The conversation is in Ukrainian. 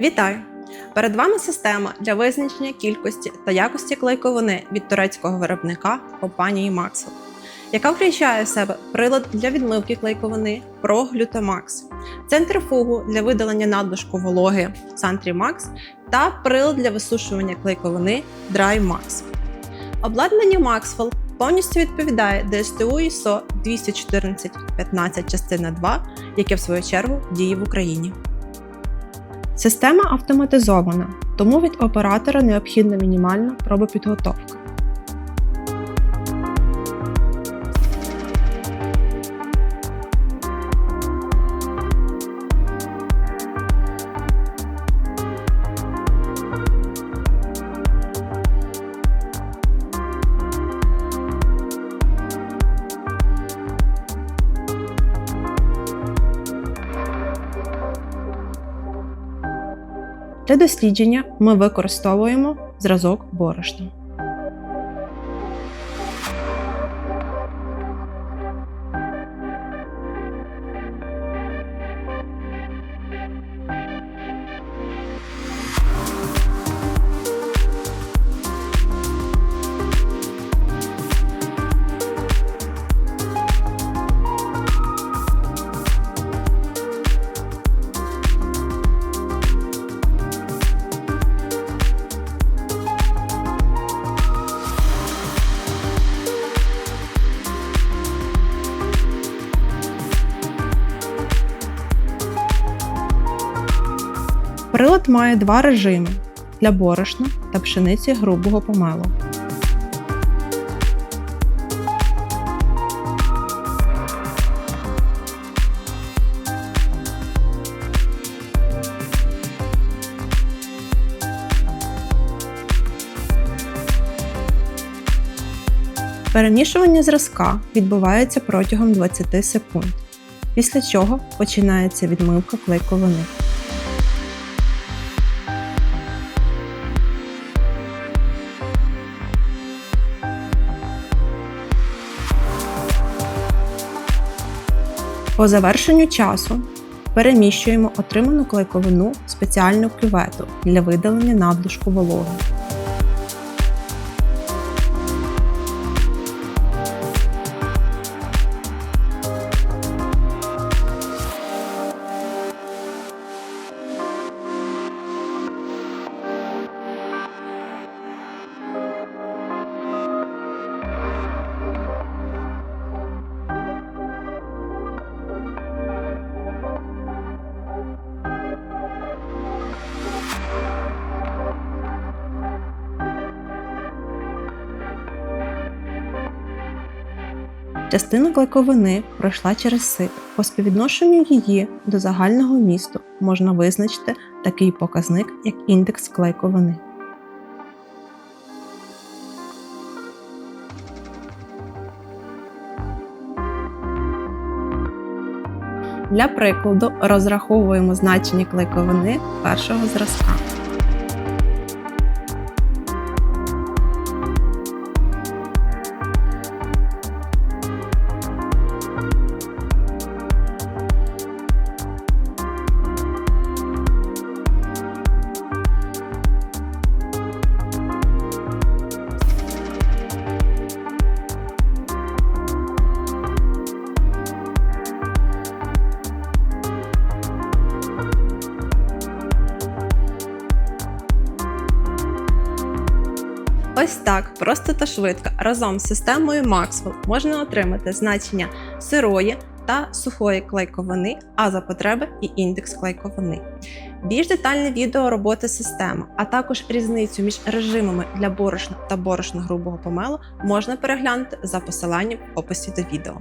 Вітаю! Перед вами система для визначення кількості та якості клейковини від турецького виробника компанії Maxwell, яка включає в себе прилад для відмивки клейковини ProGlutamax, центрифугу для видалення надлишку вологи Santry та прилад для висушування клейковини Dry Max. Обладнання Maxwell повністю відповідає ДСТУ ISO 214-15 частина 2, яке в свою чергу діє в Україні. Система автоматизована, тому від оператора необхідна мінімальна пробопідготовка. Для дослідження ми використовуємо зразок борошна. Прилад має два режими для борошна та пшениці грубого помелу. Перемішування зразка відбувається протягом 20 секунд, після чого починається відмивка клейковини. По завершенню часу переміщуємо отриману клейковину в спеціальну кювету для видалення надлишку вологи. Частина клейковини пройшла через сито. По співвідношенню її до загального місту можна визначити такий показник, як індекс клейковини. Для прикладу розраховуємо значення клейковини першого зразка. Ось так, просто та швидко, разом з системою Maxwell можна отримати значення сирої та сухої клейковини, а за потреби і індекс клейковини. Більш детальне відео роботи системи, а також різницю між режимами для борошна та борошна грубого помелу можна переглянути за посиланням в описі до відео.